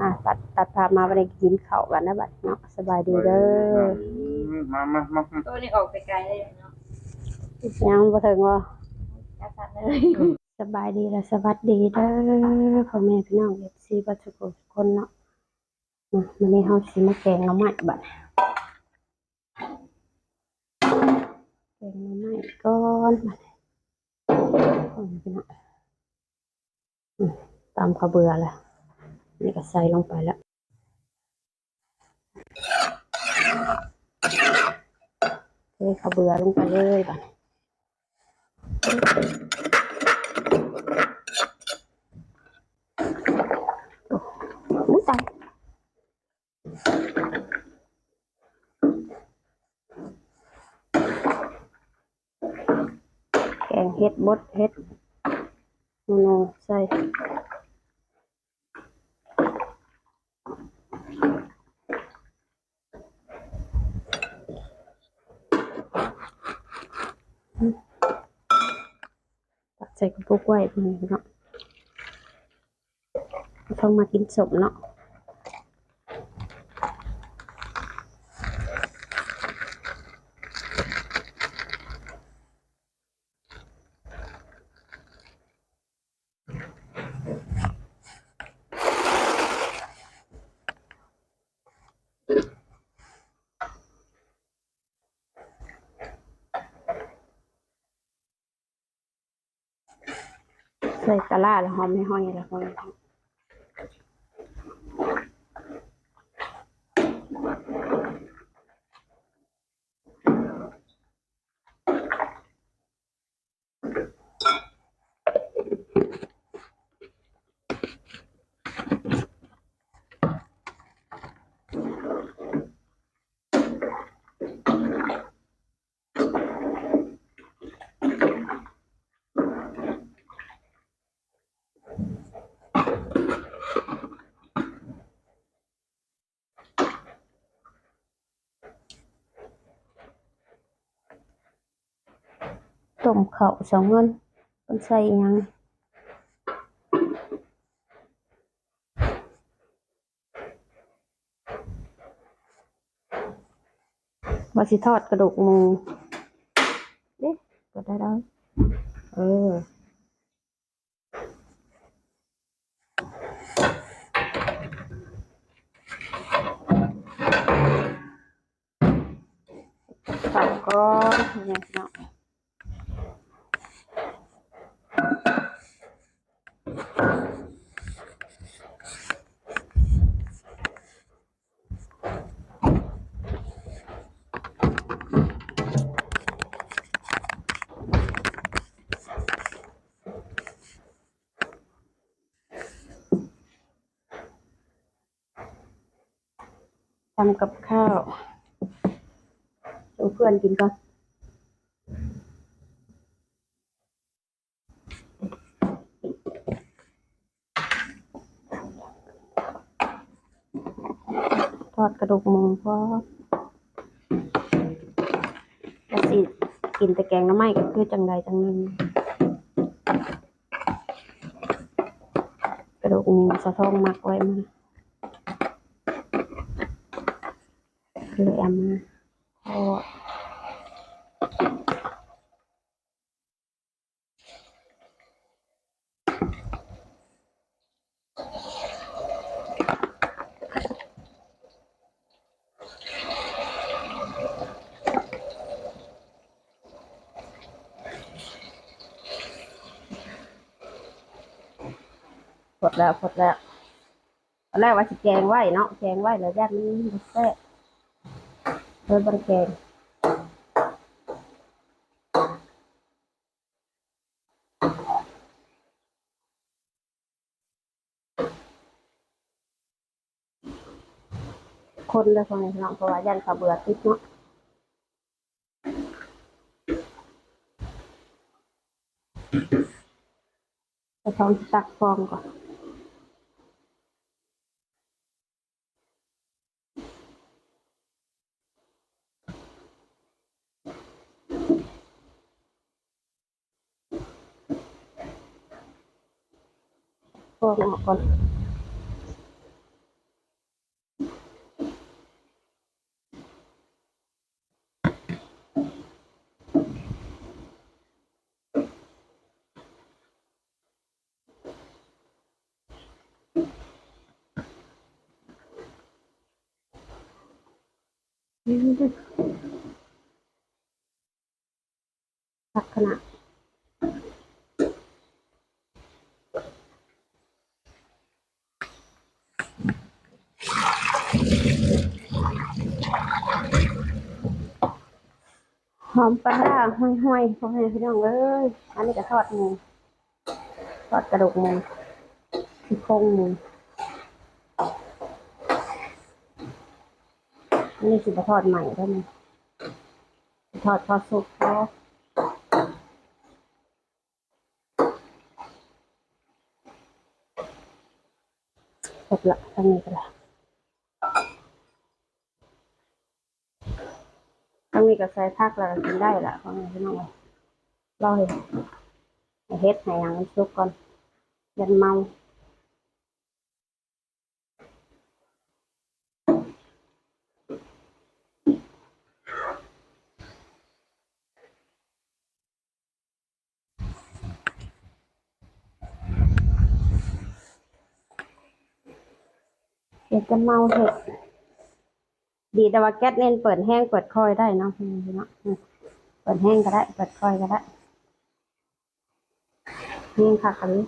อะตัดตัดภาพมาไปได้กินข้าวกันนะบัดเนาะสบายดีเด้อมามามามาตัวนี้ออกไปไกลเลยเนาะยังบ่ถึงว่าจัดสัตว์เลยสบายดีและสวัสดีเด้อพ่อแม่พี่น้อง FC บัดทุกคนทุกคนเนาะอะมื้อนี้เฮาสิมาแกงหน่อไม้บัดแกงหน่อไม้ก่อนบัดพ่อแม่พี่น้องอืมตามข้าวเบื่อแล้ว นี่ก็ใส่ลงไปแล้วเทข้าวเบื่อลงไปเลยบัดอุ้ยตายแกงเห็ดบดเห็ดโนโนใส่ตั กใส่กระปุกไว้ตรงนี้เนาะต้องมากินสมเนาะ แล้วหอมไม่ห้อยแล้วก็ต้มข้าวสอง เงินต้องใส่อิหยังว่าสิทอดกระดูกหมูเด้ก็ได้แล้วเออข้าวำกับข้าวดูเพื่อนกินก่อนทอดกระดูกหมูพอแล้วสิกินแต่แกงน้ำไม้ก็คือจังใดจังหนึ่งกระดูกหมูสะท้องมักไว้มา เลยเอามาทอดหมดแล้วหมดแล้วตอนแรกว่าสิแกงไว้เนาะแกงไว้แล้วแยัดมันบ่แซ่บ เลยบริแกงคนเลยคนนี้เนาะเพราะว่ายันเขาวเบื่อติดเนาะไปท้องตักฟองก่อน aku nak makon. Tak kena หอมปลาร้าห้อยๆพ่อแม่พี่น้องเอ้ยอันนี้ก็ทอดหมูทอดกระดูกหมูที่โครงหมูอันนี้สิบทอดใหม่ได้ไหมทอดทอดสุกพอเสร็จละทางนี้ก็ละทาง นี้ก็ใส่ผักแล้วก็กินได้ละพ่อแม่พี่น้องเลยรอให้ให้เฮ็ดให้หยังมันสุกก่อนยันเมาเห็ดจะเมาเห็ด ดีแต่ว่าแก๊สเน้นเปิดแห้งเปิดคอยได้เนาะพี่เนาะเปิดแห้งก็ได้ เปิดคอยก็ได้แห้งค่ะคันนี้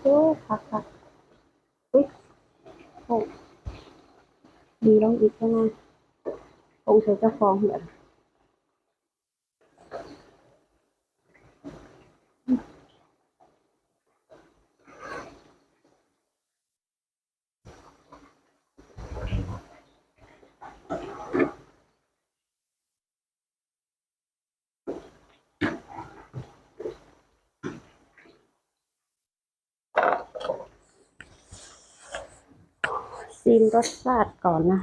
โอ้ค่ะค่ะอุ้ยโอ้ดีลงอีกใช่ไหมคงเธอจ้าฟองเหมือน ชิมรสชาติก่อนนะ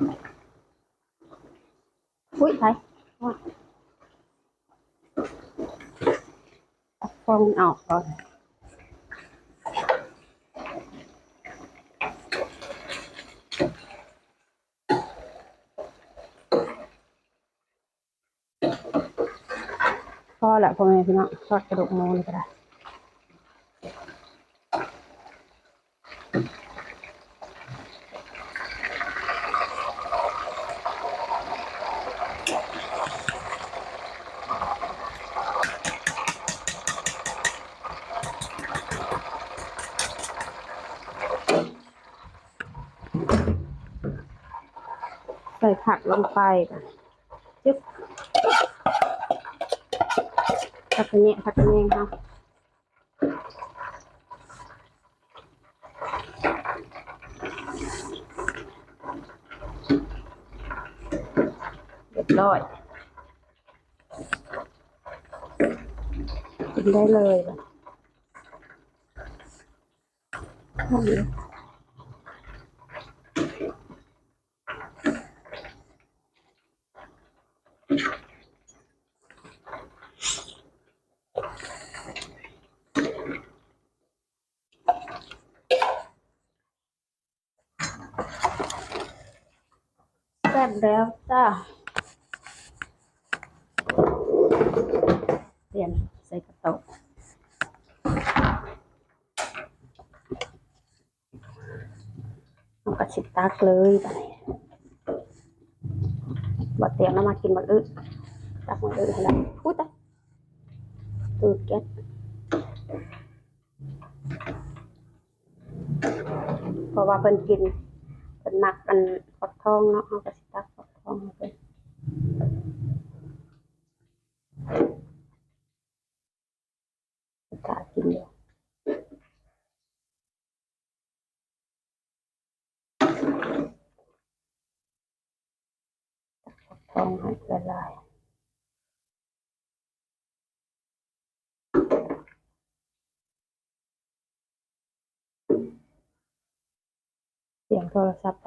อุ้ยไปว่าเอาฟองออกก่อนพอแหละพ่อแม่พี่น้องทอดกระดูกหมูนี่ก็ได้ ผักลงไปจึ๊บผักกระเนียผักกระเนียงค่ะเรียบร้อยกินได้เลยแบบนี้แซ่บแล้วจ้าี่ยนใส่กระโตกเอากระชิตักเลยไปบดเตียงแล้วมากินบักอึตักบักอึให้ได้พูดตายตูดแก๊สเพราะว่าเพิ่นกินเพิ่นมักกันฟักทองเนาะเอาก ความหายคืออะเสียงโทรศัพท์ไป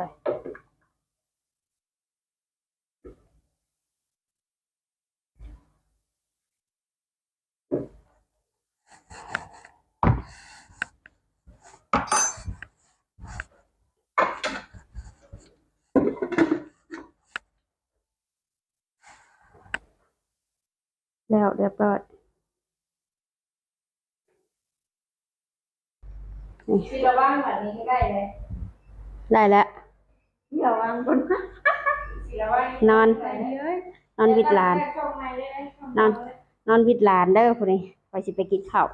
แล้วเรียบร้อยที่ระว่างแบบนี้ใกล้ๆเลยได้แล้ว ที่ระว่างบนที่ระว่างนอน ใส่เลยนอนวิดหลานช่องใหม่เลยะช่งนอนนอนวิดหลานเด้อพุ่นนี่ไปสิไปกินข้าว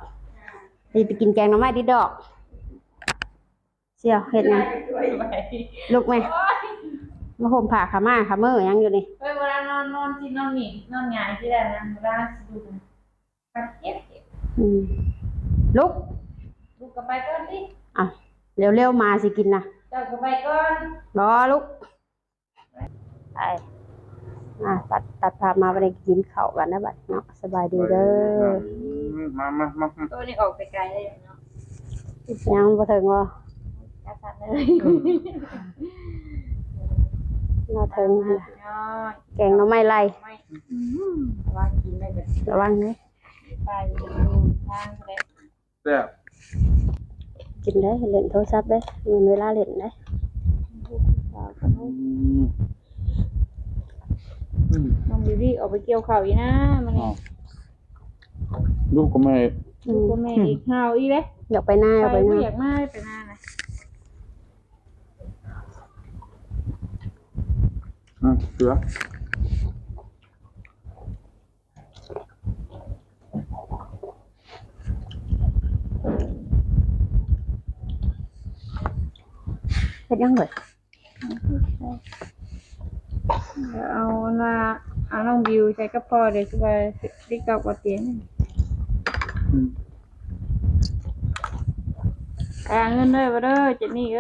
ไปไปกินแกงหน่อไม้ดิดอก เสี่ยวเฮ็ดหยังด้วยไป ลุกไหม โอ๊ย มาห่มผ้าขาม่าขามือหยังอยู่นี่เฮ้ยเวลานอนนอนที่นอนหนีนอนหงายที่ใดนะเวลาสิดูนะกัดเจ็บเจ็บอืมลุกลูกกับไปก่อนดิอะเร็วๆมาสิกินนะเจ้ากับไปก่อนรอลุกไปอะตัดตัดภาพมาไปกินข้าวกันนะบัดเนาะสบายดีเด้อมามามามาตัวนี้ออกไปไกลเลยเนาะยังบ่ถึงว่าจัดสรรเลย น่าถึงหั่นล่ะน้อยแกงหน่อไม้ไล่ไม่ว่ากินได้แบบระวังนะไปดูทางเลยแซ่บกินได้เล่นโทรศัพท์ได้มีเวลาเล่นได้อืมอืมน้องบิวตี้ออกไปเกี่ยวข้าวอีนะมันอ้าวลูกก็ไม่ อืลูกมก็แม่อีกข้าวอีเลยอยากไปหน้าอยากไปไปหไม่น้า อยากมาไปหน้านะอะเสือเฮ็ดยังเลยเอาว่าเอาน้องบิวใช้กระเพาะเดี๋ยวจะไปติ๊กตอกกับเตียง อืม อ่าเงินเลยบ่เด้อเจนนี่เ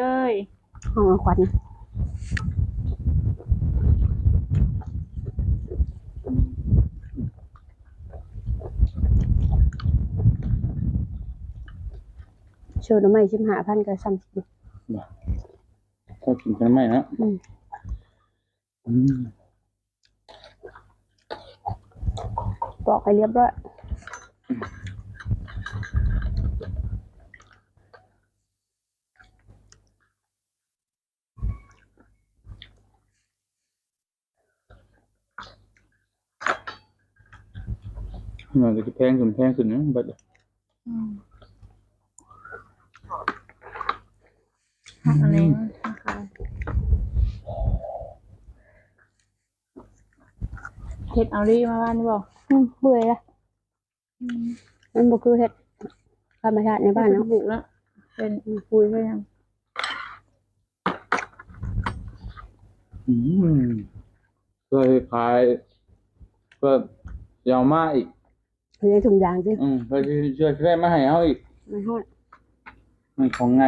อ้ยห้อหน่อไม้ชิมหาพันกับซ้ำสิบก็กินกันไหมนะอืมอืมบอกให้เรียบร้อยน่อยจะแพงขึ้นแพงขึ้นนะบัดเดี๋ยว หัก อะไรนะคะเฮ็ดเอาดีมาบ้านนี่บ่อืมเบื่อละมันบ่คือเฮ็ดธรรมชาติในบ้านเนาะบุกแล้วเป็นคุยเพื่อนยังอืมเคยขายก็ยาวมาอีกคือในถุงยางสิอืมเคยเชื่อได้มาให้เอาอีกมันฮอดมันของไง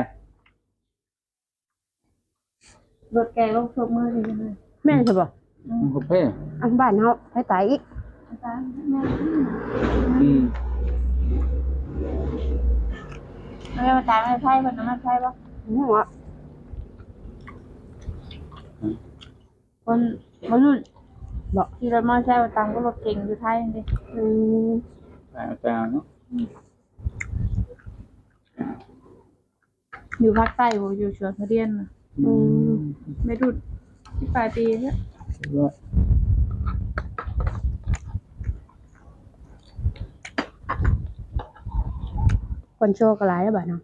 รถแกลงทุกมือเลยเลยแม่นใช่บ่มันก็เพ่อันบ้านเฮาให้ตายอีกตามแม่อืมแม่มาตามแม่ใช่ป่ะน้ำมันใช่ป่ะหัวคนคนรุ่นบอกขี่รถมอเตอร์ไซค์มาตามก็รถเก่งอยู่ไทยนี่อืมแต่แต่เนาะอยู่ภาคใต้ผมอยู่สวนทุเรียนน่ะ อืมไม่รุดที่ปลายปีเนี่ยว่าคนโชว์ก็หลายแล้วบัดเนาะ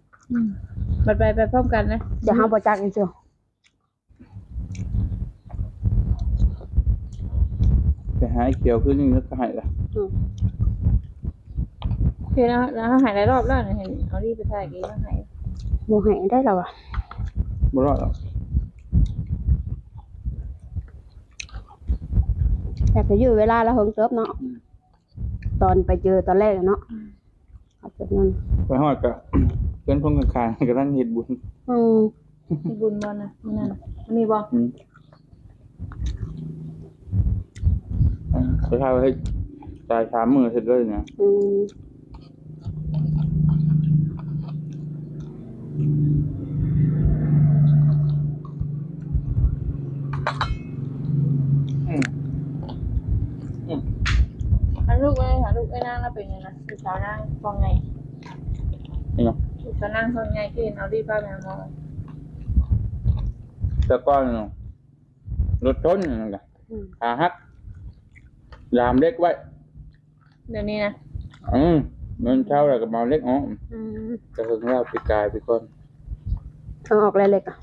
บัดไปไปพร้อมกันนะเดี๋ยวเฮาบ่จักอีกเจ้าไปหาไอ้เขียวขึ้นนี่แล้วก็ใหายละอืมโอเคนะแล้วหายหลายรอบแล้วเนี่ยเห็นเอารีบไปถ่ายกี่แล้วหายบ่ให้ได้แล้วอะบ่รอดหรอก แต่ก็อยู่เวลาละเฮิงเติบเนาะ ตอนไปเจอตอนแรกอะเนาะเอาจนนั้นไปฮอดก็ เพื่อนพงกันคายก็นั่งเฮ็ดบุญอืมมีบุญบอลนะมันนั่นน่ะมีบออืมไปทายว่าให้จ่ายสามหมื่นเสร็จเลยนะอืม กไอ้นางแล้วเป็นไงนะคือสาวนางฟองไงนี่เนาะคือสาวนางฟองไงคือเห็นเอาดีป้าแมวมองแต่ก่อนเนาะรถชนนั่นแหละอืมขาหักยามเล็กไว้ เดี๋ยวนี้นะอืมเงินเช่าแล้วก็มาเล็กอ๋ออืมจะถึงแล้วปีกายไปก่อนเอาออกเลยเล็กอะ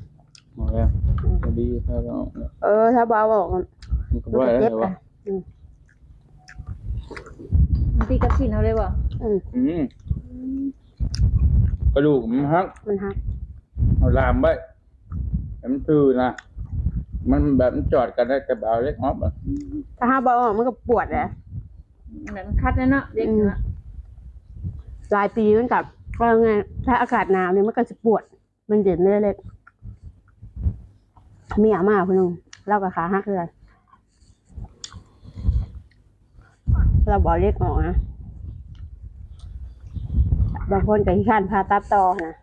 มาแล้วพอดีถ้าเราเออ ถ้าเบาออกมันมันก็มันว่าจะแล้วเจ็บแต่อะว่าอืมมัน ตีกับสินเอาเลยบ่อืมอืมกระดูกมันหักมันหักเอาลามไว้ให้มันตื้อนะมันแบบมันจอดกันได้แต่เอาเล็กออฟอะถ้าห้าเบาออกมันก็ปวดแหละแบบมันคัดแล้วเนาะเด็กอยู่ละหลายปีมันกับก็ไงถ้าอากาศหนาวเนี่ยมันก็จะปวด มันเจ็บเล็กๆมีอามาคนนึงเล่ากับขาหักเลย เราบอกเล็กออกนะ บางคนกับที่ขั้นพาตัดต่อนะ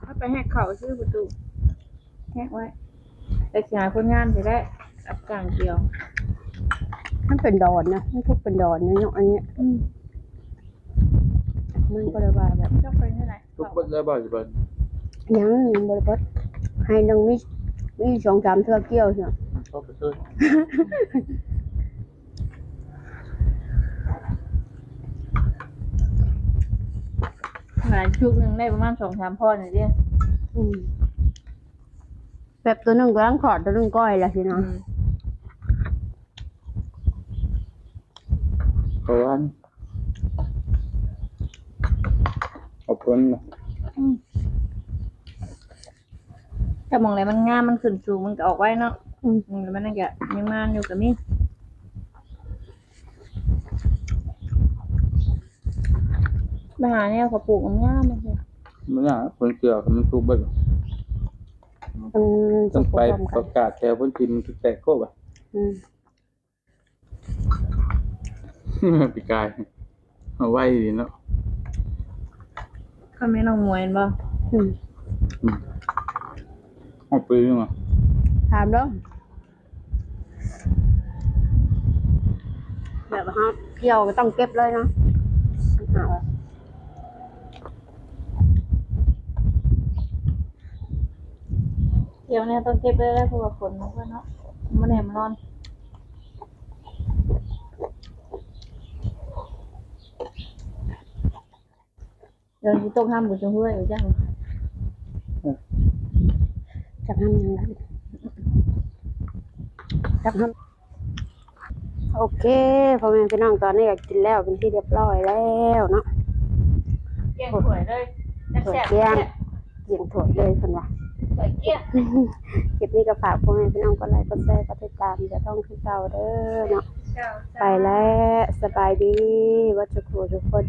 เอาไปแหกเขาซื้อประตูแหกไว้ แต่ขยายคนงานจะได้รับจ้างเดียว มันเป็นดอนนะมันทุกเป็นดอนนะเนาะอันเนี้ยอืมมันก็เลยว่าแบบเจ้าไปเท่าไหร่ทุกคนได้บ่อยสิเบิ้ลยังยังบริบทให้นังมีมีสองสามเทือเกี่ยวเนาะชอบไปซื้อหลายชุกหนึ่งได้ประมาณสองสามพ่อหน่อยเดียวอืมแบบตัวหนึ่งก็ลังขอดตัวหนึ่งก้อยละสิเนาะ เพราะว่า เอาเพิ่นนะแต่มองอะไรมันงามมันขึ้นสูงมันก็ออกไว้เนาะอืมอืมแล้วมันนั่นก็ยังมานอยู่กับมีไปหาเนี่ยเขาปลูกมันงามมันเลยมันน่ะคนเกี่ยวกับมันทุกเบิ้ลมันต้สุองกไปพร้อมปกัระนกาศแถวเพิ่นทิมทุกแตกโคบอะ อืมปีกายเอาไว้ดีเนาะ เขาไม่น้องมวยเห็นบ่อืมอืมเอาไปยังอะถามแล้วแบบว่าเกี่ยวก็ต้องเก็บเลยเนาะเอาอะเดี๋ยวเนี่ยต้องเก็บได้แล้วเพราะว่าฝนมันก็เนาะมันแหนมนร้อน เดี๋ยวที่ต้องห้ามบุญจงห้วยอยู่จังจักน้ำยังไงจักน้ำโอเคพ่อแม่พี่น้องตอนนี้ก็กินแล้วเป็นที่เรียบร้อยแล้วเนาะเกี้ยงสวยเลยถั่วเกี้ยงเกี่ยงถั่วเลยคนว่าสวยเกี้ยงคลิปนี้ก็ฝากพ่อแม่พี่น้องกดไลค์กดแชร์กดติดตามจะต้องขึ้นเก่าเด้อเนาะเจ้าไปแล้วสบายดีวัชครูทุกคน